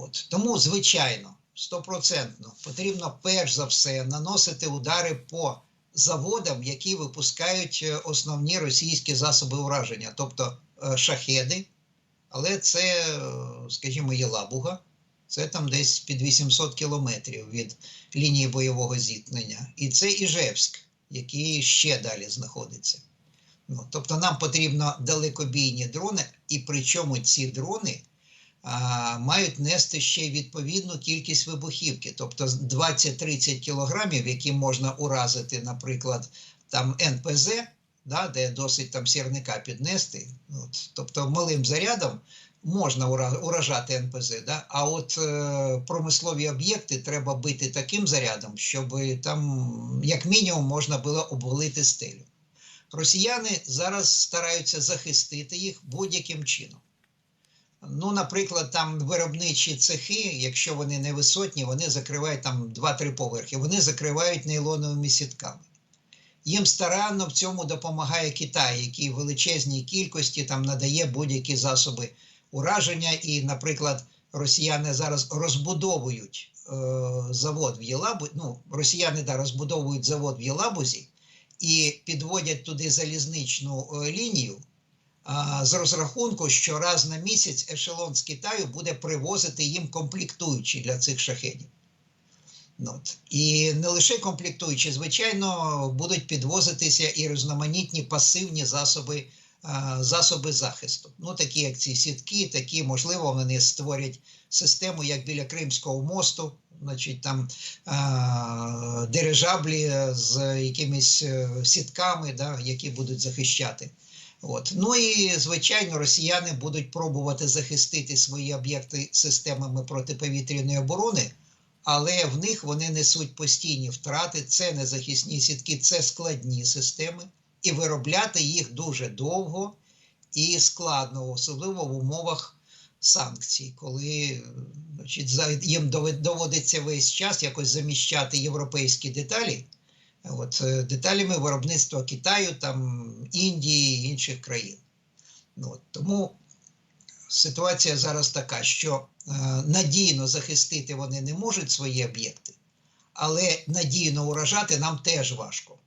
От. Тому, звичайно, стопроцентно потрібно перш за все наносити удари по заводам, які випускають е, основні російські засоби ураження, тобто е, шахеди, але це, е, скажімо, Єлабуга, це там десь під 800 кілометрів від лінії бойового зіткнення. І це Іжевськ, який ще далі знаходиться. Ну, тобто нам потрібно далекобійні дрони, і причому ці дрони мають нести ще відповідну кількість вибухівки, тобто 20-30 кілограмів, які можна уразити, наприклад, там НПЗ, да, де досить там сірника піднести. От, тобто малим зарядом можна уражати НПЗ, да, а от е, промислові об'єкти треба бити таким зарядом, щоб там, як мінімум, можна було обвалити стелю. Росіяни зараз стараються захистити їх будь-яким чином. Ну, наприклад, там виробничі цехи, якщо вони не висотні, вони закривають там 2-3 поверхи, вони закривають нейлоновими сітками. Їм старанно в цьому допомагає Китай, який в величезній кількості там надає будь-які засоби ураження. І, наприклад, росіяни зараз розбудовують е, завод в Єлабузі, ну, росіяни да, розбудовують завод в Єлабузі і підводять туди залізничну е, лінію з розрахунку, що раз на місяць ешелон з Китаю буде привозити їм комплектуючі для цих шахедів. Ну, от. І не лише комплектуючі, звичайно, будуть підвозитися і різноманітні пасивні засоби, засоби захисту. Ну, такі як ці сітки, такі, можливо, вони створять систему, як біля Кримського мосту, значить там а, дирижаблі з якимись е, сітками, да, які будуть захищати. От. Ну і звичайно, росіяни будуть пробувати захистити свої об'єкти системами протиповітряної оборони, але в них вони несуть постійні втрати. Це не захисні сітки, це складні системи, і виробляти їх дуже довго і складно, особливо в умовах санкцій, коли значить, їм доводиться весь час якось заміщати європейські деталі. От, е, деталями виробництва Китаю, там, Індії і інших країн. Ну, от, тому ситуація зараз така, що е, надійно захистити вони не можуть свої об'єкти, але надійно уражати нам теж важко.